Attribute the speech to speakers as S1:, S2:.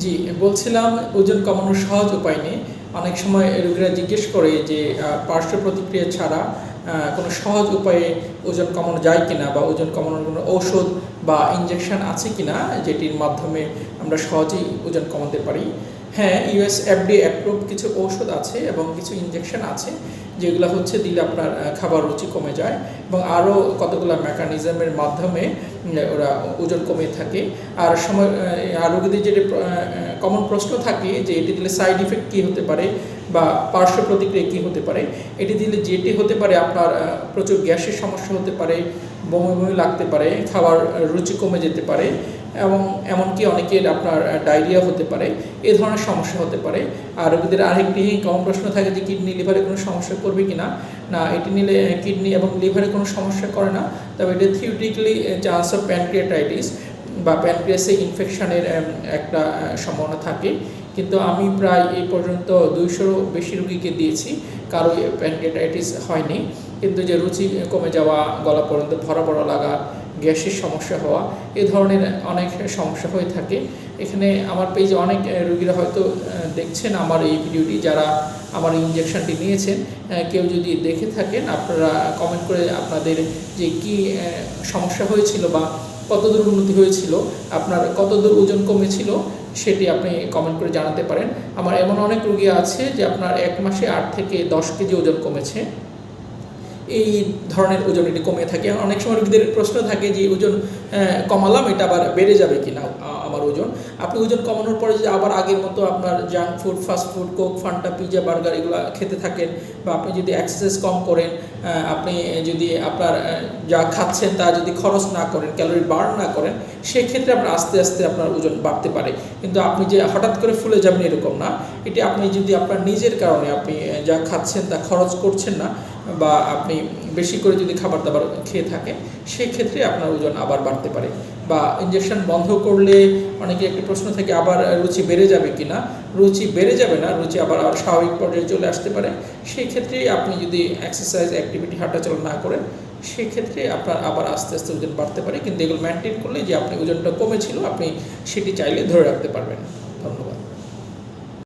S1: জি, বলছিলাম ওজন কমানোর সহজ উপায় নেই অনেক সময় রোগীরা জিজ্ঞেস করে যে পার্শ্ব প্রতিক্রিয়া ছাড়া কোনো সহজ উপায়ে ওজন কমানো যায় কিনা বা ওজন কমানোর কোনো ঔষধ বা ইঞ্জেকশন আছে কিনা, যেটির মাধ্যমে আমরা সহজেই ওজন কমাতে পারি। হ্যাঁ ইউএস এফডি অ্যাপ্রুভ কিছু ঔষধ আছে এবং কিছু ইঞ্জেকশন আছে, যেগুলো হচ্ছে দিলে আপনার খাবার রুচি কমে যায় এবং আরও কতগুলো মেকানিজমের মাধ্যমে ওরা ওজন কমে থাকে। আর সময় আর রোগীদের যেটা কমন প্রশ্ন থাকে যে এটি দিলে সাইড ইফেক্ট কী হতে পারে বা পার্শ্ব প্রতিক্রিয়া কী হতে পারে? এটি দিলে যেটি হতে পারে আপনার প্রচুর গ্যাসের সমস্যা হতে পারে বমি বমি লাগতে পারে, খাবার রুচি কমে যেতে পারে এবং এমনকি অনেকের আপনার ডায়রিয়া হতে পারে, এ ধরনের সমস্যা হতে পারে। আর রোগীদের আরেকটি কম প্রশ্ন থাকে যে কিডনি লিভারে কোনো সমস্যা করবে কি না না এটি নিলে কিডনি এবং লিভারে কোনো সমস্যা করে না। তবে এটা থিওরিটিক্যালি চান্স অফ প্যানক্রিয়াটাইটিস বা প্যানক্রিয়াসে ইনফেকশনের একটা সম্ভাবনা থাকে। কিন্তু আমি প্রায় এই পর্যন্ত দুইশোরও বেশি রুগীকে দিয়েছি। কারও প্যানক্রিয়াটাইটিস হয়নি। কিন্তু যে রুচি কমে যাওয়া, গলা পর্যন্ত ভরা ভরা লাগা, গ্যাসের সমস্যা হওয়া, এ ধরনের অনেক সমস্যা হয়ে থাকে। এখানে আমার পেজে অনেক রুগীরা হয়তো দেখছেন আমার এই ভিডিওটি, যারা আমার ইঞ্জেকশনটি নিয়েছেন। কেউ যদি দেখে থাকেন, আপনারা কমেন্ট করে আপনাদের যে কি সমস্যা হয়েছিল বা কতদূর উন্নতি হয়েছিল, আপনার কতদূর ওজন কমেছিল, সেটি আপনি কমেন্ট করে জানাতে পারেন। আমার এমন অনেক রুগী আছে যে আপনার এক মাসে আট থেকে দশ কেজি ওজন কমেছে। এই ধরনের ওজন এটি কমে থাকে। অনেক সময় রোগীদের প্রশ্ন থাকে যে, ওজন কমালাম? এটা আবার বেড়ে যাবে কিনা, আ- আমার ওজন? আপনি ওজন কমানোর পরে যদি আবার আগের মতো আপনার junk food fast food Coke Fanta pizza burger এগুলো খেতে থাকেন বা আপনি যদি এক্সারসাইজ কম করেন আপনি যদি আপনার যা খাচ্ছেন তা যদি খরচ না করেন ক্যালোরি বার্ন না করেন, সেক্ষেত্রে আপনার আস্তে আস্তে আপনার ওজন বাড়তে পারে। কিন্তু আপনি যে হঠাৎ করে ফুলে যাবেন এরকম না। এটি আপনি যদি আপনার নিজের কারণে আপনি যা খাচ্ছেন তা খরচ করছেন না বা আপনি বেশি করে যদি খাবার দাবার খেয়ে থাকেন, সেক্ষেত্রে আপনার ওজন আবার বাড়তে পারে। বা ইঞ্জেকশন বন্ধ করলে অনেকে একটি প্রশ্ন থাকে, আবার রুচি বেড়ে যাবে কি না রুচি বেড়ে যাবে না, রুচি আবার আর স্বাভাবিক পর্যায়ে চলে আসতে পারে। সেই ক্ষেত্রে আপনি যদি এক্সারসাইজ অ্যাক্টিভিটি হাঁটাচলা না করেন, সেক্ষেত্রে আপনার আবার আস্তে আস্তে ওজন বাড়তে পারে। কিন্তু এগুলো মেনটেন করলে যে আপনি ওজনটা কমেছিল, আপনি সেটি চাইলে ধরে রাখতে পারবেন। ধন্যবাদ।